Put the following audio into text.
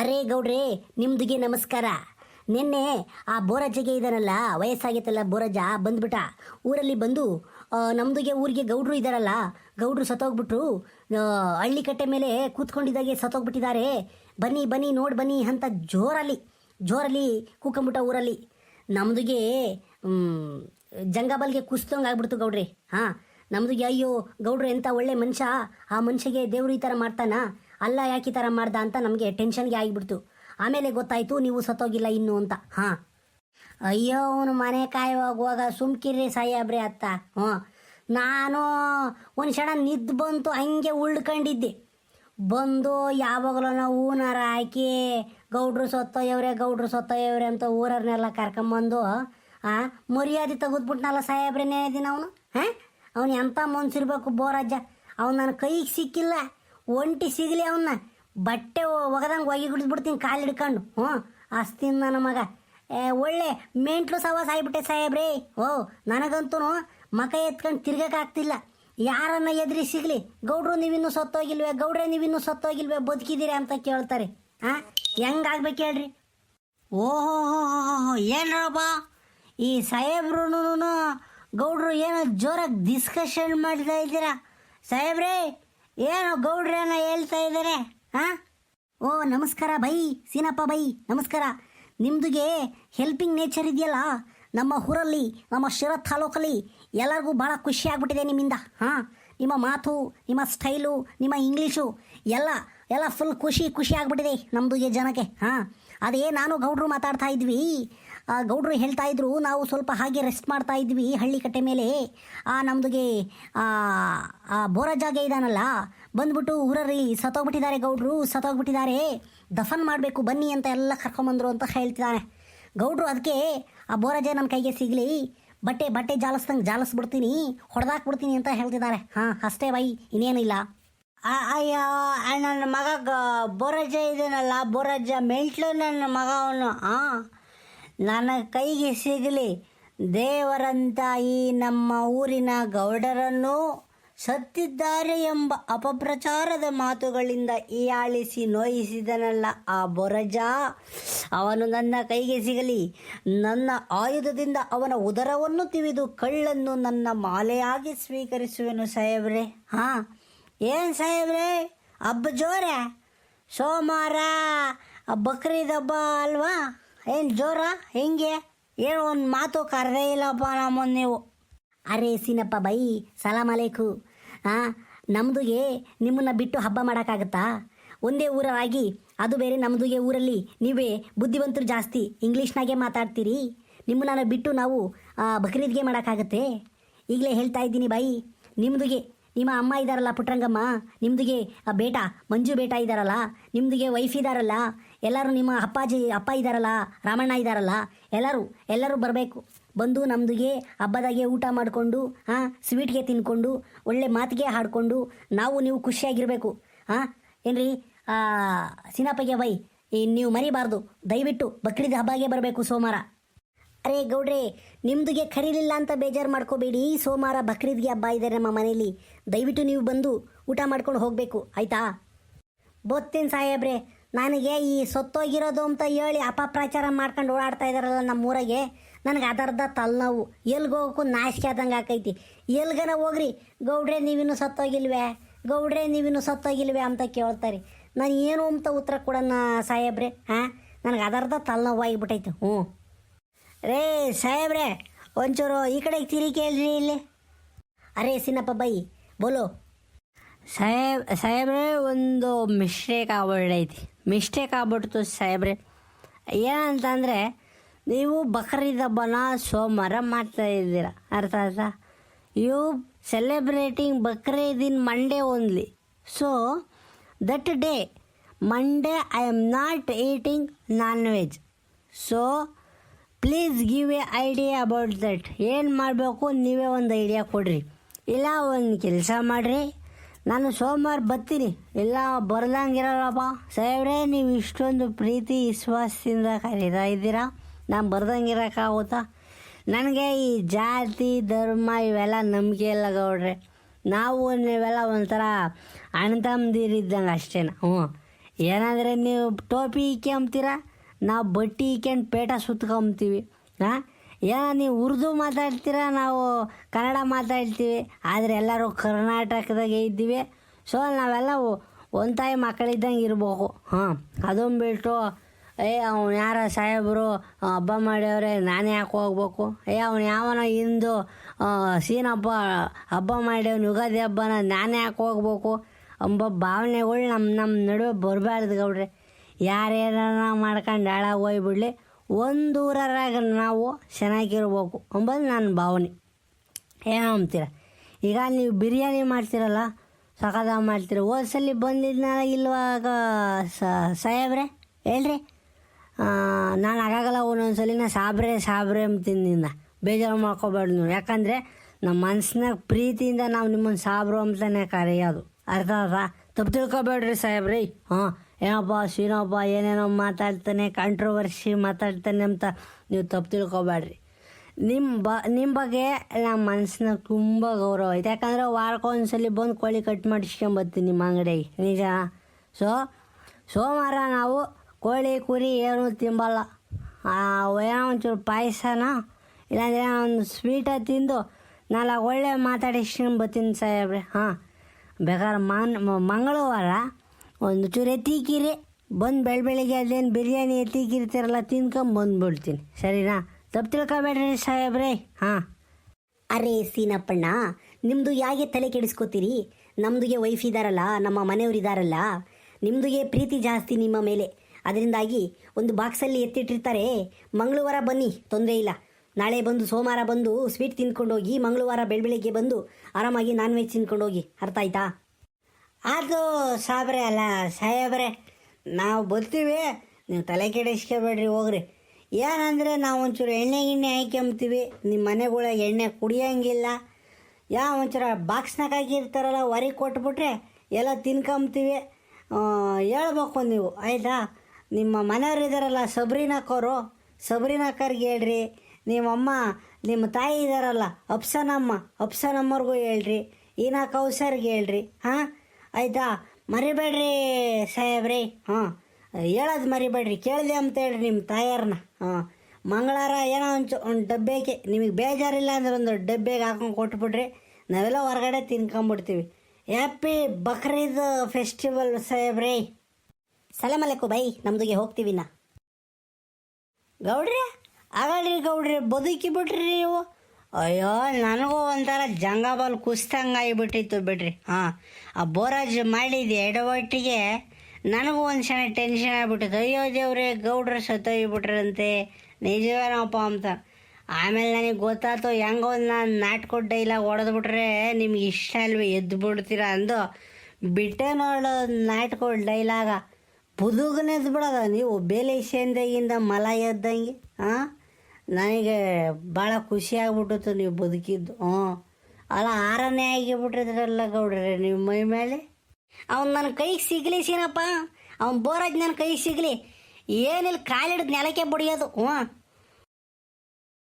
ಅರೇ ಗೌಡ್ರೆ, ನಿಮ್ದುಗೆ ನಮಸ್ಕಾರ. ನಿನ್ನೆ ಆ ಬೋರಜ್ಜಗೆ ಇದಾನಲ್ಲ ವಯಸ್ಸಾಗೈತಲ್ಲ ಬೋರಜ್ಜ, ಬಂದ್ಬಿಟ್ಟ. ಊರಲ್ಲಿ ಬಂದು ನಮ್ದುಗೆ ಊರಿಗೆ ಗೌಡ್ರು ಇದಾರಲ್ಲ, ಗೌಡ್ರು ಸತ್ತೋಗ್ಬಿಟ್ರು. ಹಳ್ಳಿ ಕಟ್ಟೆ ಮೇಲೆ ಕೂತ್ಕೊಂಡಿದ್ದಾಗೆ ಸತ್ತೋಗ್ಬಿಟ್ಟಿದ್ದಾರೆ. ಬನ್ನಿ ಬನ್ನಿ, ನೋಡಿ ಬನ್ನಿ ಅಂತ ಜೋರಲ್ಲಿ ಜೋರಲ್ಲಿ ಕೂಕೊಂಬಿಟ್ಟ ಊರಲ್ಲಿ. ನಮ್ದುಗೆ ಜಂಗಬಲ್ಗೆ ಕುಸ್ತಂಗೆ ಆಗ್ಬಿಡ್ತು ಗೌಡ್ರಿ. ಹಾಂ, ನಮ್ದುಗೆ ಅಯ್ಯೋ, ಗೌಡ್ರು ಎಂಥ ಒಳ್ಳೆ ಮನುಷ್ಯ, ಆ ಮನುಷ್ಯಗೆ ದೇವ್ರು ಈ ಥರ ಮಾಡ್ತಾನ? ಅಲ್ಲ ಯಾಕೆ ಈ ಥರ ಮಾಡ್ದ ಅಂತ ನಮಗೆ ಟೆನ್ಷನ್ಗೆ ಆಗಿಬಿಡ್ತು. ಆಮೇಲೆ ಗೊತ್ತಾಯಿತು ನೀವು ಸತ್ತೋಗಿಲ್ಲ ಇನ್ನು ಅಂತ. ಹಾಂ. ಅಯ್ಯೋ, ಅವನು ಮನೆ ಕಾಯುವಾಗುವಾಗ ಸುಮ್ಕಿರಿ ಸಾಯಾಬ್ರಿ ಅತ್ತ. ಹ್ಞೂ. ನಾನು ಒಂದು ಕ್ಷಣ ನಿದ್ದು ಬಂತು, ಹಂಗೆ ಉಳ್ಕೊಂಡಿದ್ದೆ. ಬಂದು ಯಾವಾಗಲೂ ನಾವು ಊನಾರ ಹಾಕಿ, ಗೌಡ್ರು ಸತ್ತೋಯವ್ರೆ ಗೌಡ್ರು ಸತ್ತೋಯವ್ರೆ ಅಂತ ಊರವ್ರನ್ನೆಲ್ಲ ಕರ್ಕೊಂಬಂದು, ಆ, ಮರ್ಯಾದೆ ತೆಗೆದ್ಬಿಟ್ನಲ್ಲ ಸಾಹೇಬ್ರೆ ದಿನ ಅವನು? ಹಾಂ? ಅವನು ಎಂಥ ಮನ್ಸಿರ್ಬೇಕು ಬೋರಜ್ಜ. ಅವ್ನು ನನ್ನ ಕೈಗೆ ಸಿಕ್ಕಿಲ್ಲ. ಒಂಟಿ ಸಿಗಲಿ ಅವನ್ನ ಬಟ್ಟೆ ಒಗದಂಗೆ ಒಗಿ ಬಿಡ್ತೀನಿ ಕಾಲು ಹಿಡ್ಕೊಂಡು. ಹ್ಞೂ ಅಸ್ತಿನ ನನ್ನ ಮಗ. ಏ, ಒಳ್ಳೆ ಮೆಂಟ್ಲು ಸವಾಸ ಆಗ್ಬಿಟ್ಟೆ ಸಾಹೇಬ್ರಿ. ಓ ನನಗಂತೂ ಮಕ ಎತ್ಕೊಂಡು ತಿರ್ಗಕ್ಕಾಗ್ತಿಲ್ಲ ಯಾರನ್ನ ಎದ್ರಿ ಸಿಗಲಿ? ಗೌಡ್ರು ನೀವಿನ್ನೂ ಸತ್ತೋಗಿಲ್ವೇ? ಗೌಡ್ರೆ ನೀವಿನ್ನೂ ಸತ್ತೋಗಿಲ್ವೇ? ಬದುಕಿದ್ದೀರಿ ಅಂತ ಕೇಳ್ತಾರೆ. ಹಾಂ ಹೆಂಗಾಗ್ಬೇಕು ಹೇಳ್ರಿ? ಓಹೋ ಏನ್ರಪ್ಪ? ಈ ಸಾಹೇಬ್ರು ಗೌಡ್ರು ಏನೋ ಜೋರಾಗಿ ಡಿಸ್ಕಷನ್ ಮಾಡ್ತಾ ಇದ್ದೀರಾ? ಸಾಹೇಬ್ರೇ ಏನು ಗೌಡ್ರೇನೋ ಹೇಳ್ತಾ ಇದ್ದಾರೆ, ಹಾಂ? ಓ, ನಮಸ್ಕಾರ ಬೈ, ಸೀನಪ್ಪ ಬೈ, ನಮಸ್ಕಾರ. ನಿಮ್ದುಗೆ ಹೆಲ್ಪಿಂಗ್ ನೇಚರ್ ಇದೆಯಲ್ಲ, ನಮ್ಮ ಊರಲ್ಲಿ, ನಮ್ಮ ಶಿರ ತಾಲೂಕಲ್ಲಿ ಎಲ್ಲರಿಗೂ ಭಾಳ ಖುಷಿ ಆಗ್ಬಿಟ್ಟಿದೆ ನಿಮ್ಮಿಂದ, ಹಾಂ? ನಿಮ್ಮ ಮಾತು, ನಿಮ್ಮ ಸ್ಟೈಲು ನಿಮ್ಮ ಇಂಗ್ಲೀಷು ಎಲ್ಲ ಎಲ್ಲ ಫುಲ್ ಖುಷಿ ಖುಷಿ ಆಗ್ಬಿಟ್ಟಿದೆ ನಮ್ಮದುಗೆ ಜನಕ್ಕೆ, ಹಾಂ? ಅದೇ ನಾನು ಗೌಡ್ರು ಮಾತಾಡ್ತಾ ಇದ್ವಿ ಗೌಡ್ರು ಹೇಳ್ತಾ ಇದ್ರು, ನಾವು ಸ್ವಲ್ಪ ಹಾಗೆ ರೆಸ್ಟ್ ಮಾಡ್ತಾ ಇದ್ವಿ ಹಳ್ಳಿ ಕಟ್ಟೆ ಮೇಲೆ. ಆ ನಮ್ದುಗೆ, ಆ ಬೋರ ಬೋರಜಾಗೆ ಇದಾನಲ್ಲ, ಬಂದ್ಬಿಟ್ಟು ಊರಲ್ಲಿ ಸತ್ತೋಗ್ಬಿಟ್ಟಿದ್ದಾರೆ ಗೌಡ್ರು, ಸತ್ತೋಗ್ಬಿಟ್ಟಿದ್ದಾರೆ. ದಫನ್ ಮಾಡಬೇಕು, ಬನ್ನಿ ಅಂತ ಎಲ್ಲ ಕರ್ಕೊಂಬಂದ್ರು ಅಂತ ಹೇಳ್ತಿದ್ದಾನೆ. ಗೌಡ್ರು ಅದಕ್ಕೆ, ಆ ಬೋರಜ ನನ್ನ ಕೈಗೆ ಸಿಗಲಿ, ಬಟ್ಟೆ ಬಟ್ಟೆ ಜಾಲಿಸ್ದಂಗೆ ಜಾಲಿಸ್ಬಿಡ್ತೀನಿ, ಹೊಡೆದಾಕ್ಬಿಡ್ತೀನಿ ಅಂತ ಹೇಳ್ತಿದ್ದಾರೆ. ಹಾಂ, ಅಷ್ಟೇ ಬೈ, ಇನ್ನೇನಿಲ್ಲ. ಆ- ಅಯ್ಯೋ ಆ ನನ್ನ ಮಗ ಬೋರಾಜ ಇದನ್ನಲ್ಲ ಬೋರಜ್ಜ ಮೆಂಟ್ಲು ನನ್ನ ಮಗ ಅವನು ಹಾಂ ನನ್ನ ಕೈಗೆ ಸಿಗಲಿ. ದೇವರಂತ ಈ ನಮ್ಮ ಊರಿನ ಗೌಡರನ್ನು ಸತ್ತಿದ್ದಾರೆ ಎಂಬ ಅಪಪ್ರಚಾರದ ಮಾತುಗಳಿಂದ ಹೀಯಾಳಿಸಿ ನೋಯಿಸಿದನಲ್ಲ ಆ ಬೊರಜ. ಅವನು ನನ್ನ ಕೈಗೆ ಸಿಗಲಿ. ನನ್ನ ಆಯುಧದಿಂದ ಅವನ ಉದರವನ್ನು ತಿವಿದು ಕಳ್ಳನ್ನು ನನ್ನ ಮಾಲೆಯಾಗಿ ಸ್ವೀಕರಿಸುವೆನು ಸಾಹೇಬ್ರೆ. ಹಾಂ, ಏನು ಸಾಹೇಬ್ರೆ? ಹಬ್ಬ ಜೋರೆ. ಸೋಮವಾರ ಬಕ್ರೀದ್ ಹಬ್ಬ ಅಲ್ವಾ? ಏನು ಜೋರ? ಹೆಂಗೆ? ಏನು ಒಂದು ಮಾತು ಕರೆದೇ ಇಲ್ಲಪ್ಪ ನಮ್ಮನ್ನು ನೀವು. ಅರೇ ಸೀನಪ್ಪ ಬೈ ಸಲಾಮ್ ಅಲೇಕು. ಹಾಂ ನಮ್ದುಗೆ ನಿಮ್ಮನ್ನ ಬಿಟ್ಟು ಹಬ್ಬ ಮಾಡೋಕ್ಕಾಗತ್ತಾ? ಒಂದೇ ಊರಾಗಿ ಅದು ಬೇರೆ ನಮ್ದುಗೆ ಊರಲ್ಲಿ ನೀವೇ ಬುದ್ಧಿವಂತರು ಜಾಸ್ತಿ, ಇಂಗ್ಲೀಷ್ನಾಗೆ ಮಾತಾಡ್ತೀರಿ. ನಿಮ್ಮನ್ನ ಬಿಟ್ಟು ನಾವು ಬಕ್ರೀದ್ಗೆ ಮಾಡೋಕ್ಕಾಗತ್ತೆ. ಈಗಲೇ ಹೇಳ್ತಾ ಇದ್ದೀನಿ ಬಾಯಿ ನಿಮ್ದುಗೆ ನಿಮ್ಮ ಅಮ್ಮ ಇದ್ದಾರಲ್ಲ ಪುಟ್ರಂಗಮ್ಮ ನಿಮ್ದಿಗೆ, ಆ ಬೇಟ, ಮಂಜು ಬೇಟ ಇದ್ದಾರಲ್ಲ ನಿಮ್ದುಗೆ ವೈಫ್ ಇದ್ದಾರಲ್ಲ ಎಲ್ಲರೂ ನಿಮ್ಮ ಅಪ್ಪಾಜಿ, ಅಪ್ಪ ಇದ್ದಾರಲ್ಲ ರಾಮಣ್ಣ ಇದ್ದಾರಲ್ಲ ಎಲ್ಲರೂ ಎಲ್ಲರೂ ಬರಬೇಕು. ಬಂದು ನಮ್ದಿಗೆ ಹಬ್ಬದಾಗೆ ಊಟ ಮಾಡಿಕೊಂಡು ಹಾಂ ಸ್ವೀಟ್ಗೆ ತಿನ್ಕೊಂಡು, ಒಳ್ಳೆ ಮಾತಿಗೆ ಹಾಡ್ಕೊಂಡು ನಾವು ನೀವು ಖುಷಿಯಾಗಿರಬೇಕು. ಹಾಂ ಏನ್ರಿ? ಸಿನಪ್ಪಗೆ ಬೈ ನೀವು ಮರಿಬಾರ್ದು. ದಯವಿಟ್ಟು ಬಕ್ರೀದ್ ಹಬ್ಬಗೆ ಬರಬೇಕು ಸೋಮವಾರ. ಅರೇ ಗೌಡ್ರೆ, ನಿಮ್ದುಗೆ ಕರೀಲಿಲ್ಲ ಅಂತ ಬೇಜಾರು ಮಾಡ್ಕೋಬೇಡಿ. ಸೋಮವಾರ ಬಕ್ರೀದ್ಗೆ ಹಬ್ಬ ಇದೆ ನಮ್ಮ ಮನೇಲಿ. ದಯವಿಟ್ಟು ನೀವು ಬಂದು ಊಟ ಮಾಡ್ಕೊಂಡು ಹೋಗಬೇಕು, ಆಯಿತಾ? ಬೊತ್ತೇನು ಸಾಹೇಬ್ರೆ, ನನಗೆ ಈ ಸೊತ್ತೋಗಿರೋದು ಅಂತ ಹೇಳಿ ಅಪಪ್ರಚಾರ ಮಾಡ್ಕೊಂಡು ಓಡಾಡ್ತಾ ಇದ್ದಾರಲ್ಲ ನಮ್ಮ ಊರಾಗೆ ನನಗೆ ಅದರ್ಧ ತಲೆನೋವು. ಎಲ್ಗೆ ಹೋಗೋಕ್ಕೂ ನಾಶಿಕೆ ಆದಂಗೆ ಆಕೈತಿ. ಎಲ್ಗನ ಹೋಗ್ರಿ, ಗೌಡ್ರೆ, ನೀವಿನ್ನೂ ಸತ್ತೋಗಿಲ್ವೇ? ಗೌಡ್ರೆ, ನೀವಿನ್ನೂ ಸತ್ತೋಗಿಲ್ವೇ ಅಂತ ಕೇಳ್ತಾರೆ. ನಾನು ಏನು ಅಂತ ಉತ್ತರ ಕೊಡೋಣ ಸಾಹೇಬ್ರೆ ಹಾಂ ನನಗೆ ಅದರ್ಧ ತಲೆನೋವು ಆಗಿಬಿಟ್ಟೈತೆ ಹ್ಞೂ. ರೇ ಸಾಹೇಬ್ರೆ, ಒಂಚೂರು ಈ ಕಡೆ ತಿರಿ ಕೇಳ್ರಿ ಇಲ್ಲಿ. ಅರೆ ಸಿನ್ನಪ್ಪ ಬೈ, ಬೋಲು. ಸಾಹೇಬ್, ಸಾಹೇಬ್ರೆ, ಒಂದು ಮಿಸ್ಟೇಕ್ ಆಗ್ಬಿಡೈತಿ ಮಿಸ್ಟೇಕ್ ಆಗ್ಬಿಡ್ತು ಸಾಹೇಬ್ರೆ. ಏನಂತಂದರೆ, ನೀವು ಬಕ್ರೀದ್ ಹಬ್ಬನ ಸೋಮವಾರ ಮಾಡ್ತಾ ಇದ್ದೀರ. ಅರ್ಥ ಆಯ್ತಾ? You celebrating Bakrid in Monday only so that day Monday I am not eating non veg so please give a idea about that ಏನು ಮಾಡಬೇಕು? ನೀವೇ ಒಂದು ಐಡಿಯಾ ಕೊಡ್ರಿ. ಇಲ್ಲ, ಒಂದು ಕೆಲಸ ಮಾಡಿರಿ. ನಾನು ಸೋಮವಾರ ಬರ್ತೀನಿ. ಇಲ್ಲ, ಬರ್ದಂಗಿರಲ್ಲಪ್ಪ. ಸಾಹೇಬ್ರೆ, ನೀವು ಇಷ್ಟೊಂದು ಪ್ರೀತಿ, ವಿಶ್ವಾಸದಿಂದ ಕರೀತಾ ಇದ್ದೀರಾ? ನಾನು ಬರ್ದಂಗಿರೋಕ್ಕಾಗುತ್ತಾ? ನನಗೆ ಈ ಜಾತಿ, ಧರ್ಮ ಇವೆಲ್ಲ ನಂಬಿಕೆ ಎಲ್ಲ ಗೌಡ್ರೆ. ನಾವು ನೀವೆಲ್ಲ ಒಂಥರ ಅಣ್ಣ ತಮ್ಮದಿರಿದ್ದಂಗೆ ಅಷ್ಟೇನ? ಹ್ಞೂ. ಏನಂದರೆ ನೀವು ಟೋಪಿ ಇಕ್ಕೊಂಬ್ತೀರ ನಾವು ಬಟ್ಟಿ ಇಕ್ಕೊಂಡು ಪೇಟ ಸುತ್ಕೊಂಬ್ತೀವಿ ಹಾಂ ಏನೋ ನೀವು ಉರ್ದು ಮಾತಾಡ್ತೀರ, ನಾವು ಕನ್ನಡ ಮಾತಾಡ್ತೀವಿ, ಆದರೆ ಎಲ್ಲರೂ ಕರ್ನಾಟಕದಾಗೆ ಇದ್ದೀವಿ. ಸೊ ನಾವೆಲ್ಲ ಒಂದ್ ತಾಯಿ ಮಕ್ಕಳಿದ್ದಂಗೆ ಇರಬೇಕು. ಹಾಂ, ಅದೊಂದು ಬಿಟ್ಟು, ಏ, ಅವ್ನು ಯಾರ ಸಾಹೇಬರು ಹಬ್ಬ ಮಾಡ್ಯವ್ರೆ, ನಾನೇ ಯಾಕೆ ಹೋಗ್ಬೇಕು? ಏ, ಅವ್ನು ಯಾವನ ಹಿಂದು ಸೀನ್ ಹಬ್ಬ ಹಬ್ಬ ಮಾಡ್ಯವ್ನು, ಯುಗಾದಿ ಹಬ್ಬನ ನಾನೇ ಯಾಕೆ ಹೋಗ್ಬೇಕು? ಅಂಬ ಭಾವನೆಗಳು ನಮ್ಮ ನಮ್ಮ ನಡುವೆ ಬರಬಾರ್ದು ಗೌಡ್ರೆ. ಯಾರೇನ ಮಾಡ್ಕೊಂಡು ಹಾಳಾಗಿ ಹೋಗ್ಬಿಡ್ಲಿ ಒಂದೂರಾಗ ನಾವು ಚೆನ್ನಾಗಿರ್ಬೇಕು ಅಂಬೋದು ನನ್ನ ಭಾವನೆ. ಏನು ಅಂತೀರ ಈಗ ನೀವು ಬಿರಿಯಾನಿ ಮಾಡ್ತೀರಲ್ಲ ಸಖದ ಮಾಡ್ತೀರ ಹೋದ್ಸಲಿ ಬಂದಿದ್ನಲ್ಲ ಇಲ್ವಾಗ ಸಾಹೇಬ್ರೆ? ಹೇಳ್ರಿ. ನಾನು ಆಗಾಗಲ್ಲ ಒಂದೊಂದ್ಸಲಿ ನಾ ಸಾಬ್ರೆ ಸಾಬ್ರೆ ಅಂತಿಂದ ಬೇಜಾರು ಮಾಡ್ಕೋಬಾರ್ದು ನೋಡಿ ಯಾಕಂದರೆ ನಮ್ಮ ಮನ್ಸಿನಾಗ ಪ್ರೀತಿಯಿಂದ ನಾವು ನಿಮ್ಮನ್ನು ಸಾಬ್ರು ಅಂತಲೇ ಕರೆಯೋದು ಅರ್ಥ ಅರ್ಥ ತಪ್ಪು ತಿಳ್ಕೊಬೇಡ್ರಿ ಸಾಹೇಬ್ರಿ. ಹಾಂ ಏನಪ್ಪ ಸೀನಪ್ಪ ಏನೇನೋ ಮಾತಾಡ್ತಾನೆ ಕಾಂಟ್ರವರ್ಸಿ ಮಾತಾಡ್ತಾನೆ ಅಂತ ನೀವು ತಪ್ಪು ತಿಳ್ಕೊಬೇಡ್ರಿ. ನಿಮ್ಮ ಬ ನಿಮ್ಮ ಬಗ್ಗೆ ನಮ್ಮ ಮನಸ್ಸಿನ ತುಂಬ ಗೌರವ ಐತೆ. ಯಾಕಂದರೆ ವಾರಕ್ಕೊಂದ್ಸಲಿ ಬಂದು ಕೋಳಿ ಕಟ್ ಮಾಡಿಸ್ಕೊಂಬರ್ತೀನಿ ನಿಮ್ಮ ಅಂಗಡಿಗೆ. ನಿಜ? ಸೊ, ಸೋಮವಾರ ನಾವು ಕೋಳಿ, ಕುರಿ ಏನು ತಿಂಬಲ್ಲ. ಏನೋ ಒಂಚೂರು ಪಾಯಸನ, ಇಲ್ಲಾಂದರೆ ಒಂದು ಸ್ವೀಟ ತಿಂದು ನಾಲ್ಕು ಒಳ್ಳೆ ಮಾತಾಡಿಸ್ಕೊಂಡು ಬರ್ತೀನಿ ಸಾಹೇಬ್ರೆ. ಹಾಂ, ಬೇಕಾದ್ರೆ ಮಂಗಳವಾರ ಒಂದು ಚೂರು ಎತ್ತಿಕಿರಿ ಬಂದು ಬೆಳ ಬೆಳಿಗ್ಗೆ ಅದೇನು ಬಿರಿಯಾನಿ ಎತ್ತಿಕಿರ್ತೀರಲ್ಲ ತಿನ್ಕೊಂಡು ಬಂದ್ಬಿಡ್ತೀನಿ. ಸರಿನಾ? ತಪ್ಪು ತಿಳ್ಕೊಬೇಡ್ರಿ ಸಾಹೇಬ್ರೆ. ಹಾಂ. ಅರೆ ಸೀನಪ್ಪಣ್ಣ ನಿಮ್ಮದು ಯಾಕೆ ತಲೆ ಕೆಡಿಸ್ಕೋತೀರಿ? ನಮ್ದುಗೆ ವೈಫ್ ಇದ್ದಾರಲ್ಲ ನಮ್ಮ ಮನೆಯವ್ರು ಇದ್ದಾರಲ್ಲ ನಿಮ್ಮದುಗೆ ಪ್ರೀತಿ ಜಾಸ್ತಿ ನಿಮ್ಮ ಮೇಲೆ. ಅದರಿಂದಾಗಿ ಒಂದು ಬಾಕ್ಸಲ್ಲಿ ಎತ್ತಿಟ್ಟಿರ್ತಾರೆ. ಮಂಗಳವಾರ ಬನ್ನಿ, ತೊಂದರೆ ಇಲ್ಲ. ನಾಳೆ ಬಂದು ಸೋಮವಾರ ಬಂದು ಸ್ವೀಟ್ ತಿಂದ್ಕೊಂಡು ಹೋಗಿ ಮಂಗಳವಾರ ಬೆಳಬೆಳಿಗ್ಗೆ ಬಂದು ಆರಾಮಾಗಿ ನಾನ್ ವೆಜ್ ತಿನ್ಕೊಂಡು ಹೋಗಿ ಅರ್ಥ ಆಯ್ತಾ? ಅದು ಸಾಬ್ರೆ ಅಲ್ಲ ಸಾಹೇಬ್ರೆ, ನಾವು ಬರ್ತೀವಿ, ನೀವು ತಲೆ ಕೆಡಿಸ್ಕೋಬೇಡ್ರಿ, ಹೋಗ್ರಿ. ಏನಂದರೆ ನಾವು ಒಂಚೂರು ಎಣ್ಣೆ ಗಿಣ್ಣೆ ಹಾಕ್ಯಂಬ್ತೀವಿ ನಿಮ್ಮ ಮನೆಗಳಿಗೆ ಎಣ್ಣೆ ಕುಡಿಯೋಂಗಿಲ್ಲ. ಯಾವ ಒಂಚೂರು ಬಾಕ್ಸ್ನಾಗ ಹಾಕಿರ್ತಾರಲ್ಲ ಹೊರಗೆ ಕೊಟ್ಬಿಟ್ರೆ ಎಲ್ಲ ತಿನ್ಕೊಂಬ್ತೀವಿ. ಹೇಳ್ಬೇಕು ನೀವು, ಆಯಿತಾ? ನಿಮ್ಮ ಮನೆಯವ್ರು ಇದ್ದಾರಲ್ಲ ಸಬ್ರಿನಕ್ಕವರು ಸಬ್ರಿನಕ್ಕರ್ಗೆ ಹೇಳ್ರಿ. ನಿಮ್ಮಮ್ಮ, ನಿಮ್ಮ ತಾಯಿ ಇದ್ದಾರಲ್ಲ ಅಪ್ಸನಮ್ಮ ಅಪ್ಸನಮ್ಮವ್ರಿಗೂ ಹೇಳ್ರಿ. ಈನಾ ಕೌಸರ್ಗೆ ಹೇಳ್ರಿ, ಹಾಂ? ಆಯಿತಾ? ಮರಿಬೇಡ್ರಿ ಸಾಹೇಬ್ರಿ. ಹಾಂ. ಹೇಳೋದು ಮರಿಬೇಡ್ರಿ. ಕೇಳಿದೆ ಅಂತ ಹೇಳ್ರಿ ನಿಮ್ಮ ತಾಯಾರನ್ನ ಹಾಂ. ಮಂಗಳವಾರ ಏನೋ ಒಂದು ಒಂದು ಡಬ್ಬೆಗೆ ನಿಮಗೆ ಬೇಜಾರಿಲ್ಲ ಅಂದ್ರೆ ಒಂದು ಡಬ್ಬೆಗೆ ಹಾಕೊಂಡು ಕೊಟ್ಬಿಡ್ರಿ. ನಾವೆಲ್ಲ ಹೊರಗಡೆ ತಿನ್ಕೊಂಬಿಡ್ತೀವಿ. ಹ್ಯಾಪಿ ಬಕ್ರೀದ್ ಫೆಸ್ಟಿವಲ್ ಸಾಹೇಬ್ರಿ. ಸಲಾಮ್ ಬೈ ನಮ್ದುಗೆ ಹೋಗ್ತೀವಿ ನಾ ಗೌಡ್ರಿ? ಆಗಲ್ರಿ ಗೌಡ್ರಿ. ಬದುಕಿ ಬಿಟ್ರಿ ನೀವು. ಅಯ್ಯೋ, ನನಗೂ ಒಂಥರ ಜಂಗಬಲ್ ಕುಸ್ತಂಗೆ ಆಗಿಬಿಟ್ಟಿತ್ತು ಬಿಡ್ರಿ. ಹಾಂ, ಆ ಬೋರಾಜ್ ಮಾಡಿದ ಎಡವಟ್ಟಿಗೆ ನನಗೂ ಒಂದು ಕ್ಷಣ ಟೆನ್ಷನ್ ಆಗಿಬಿಟ್ಟಿತ್ತು. ಅಯ್ಯೋ ದೇವ್ರೆ, ಗೌಡ್ರು ಸತ್ತೋಗಿಬಿಟ್ರಂತೆ. ನಿಜವೇನಪ್ಪ ಅಂತ. ಆಮೇಲೆ ನನಗೆ ಗೊತ್ತಾಯ್ತು, ಹೆಂಗೋ ನಾನು ನಾಟ್ಕೊ ಡೈಲಾಗ್ ಹೊಡೆದ್ಬಿಟ್ರೆ ನಿಮ್ಗೆ ಇಷ್ಟ ಅಲ್ವೇ, ಎದ್ದು ಬಿಡ್ತೀರ ಅಂದು. ಬಿಟ್ಟೆ ನೋಡೋ ನಾಟ್ಕೊ ಡೈಲಾಗ ಬುದುಗನೆದ್ದು ಬಿಡೋದ ನೀವು? ಬೇಲೆ ಸೇಂದಾಗಿಂದ ಮಲ ಎದ್ದಂಗೆ ಹಾಂ ನನಗೆ ಭಾಳ ಖುಷಿ ನೀವು ಬದುಕಿದ್ದು. ಹ್ಞೂ. ಅಲ್ಲ, ಆರನೇ ಆಗಿಬಿಟ್ಟಿದ್ರಲ್ಲ ಗೌಡ್ರೆ, ನಿಮ್ಮ ಮೈ ಮೇಲೆ? ಅವ್ನು ನನ್ನ ಕೈಗೆ ಸಿಗಲಿ ಸೀನಪ್ಪ. ಅವ್ನು ಬೋರಾಜ್ ನನ್ನ ಕೈಗೆ ಸಿಗಲಿ. ಏನಿಲ್ಲ ಕಾಲಿಡಿದ ನೆಲಕ್ಕೆ ಬಡಿಯೋದು. ಹ್ಞೂ.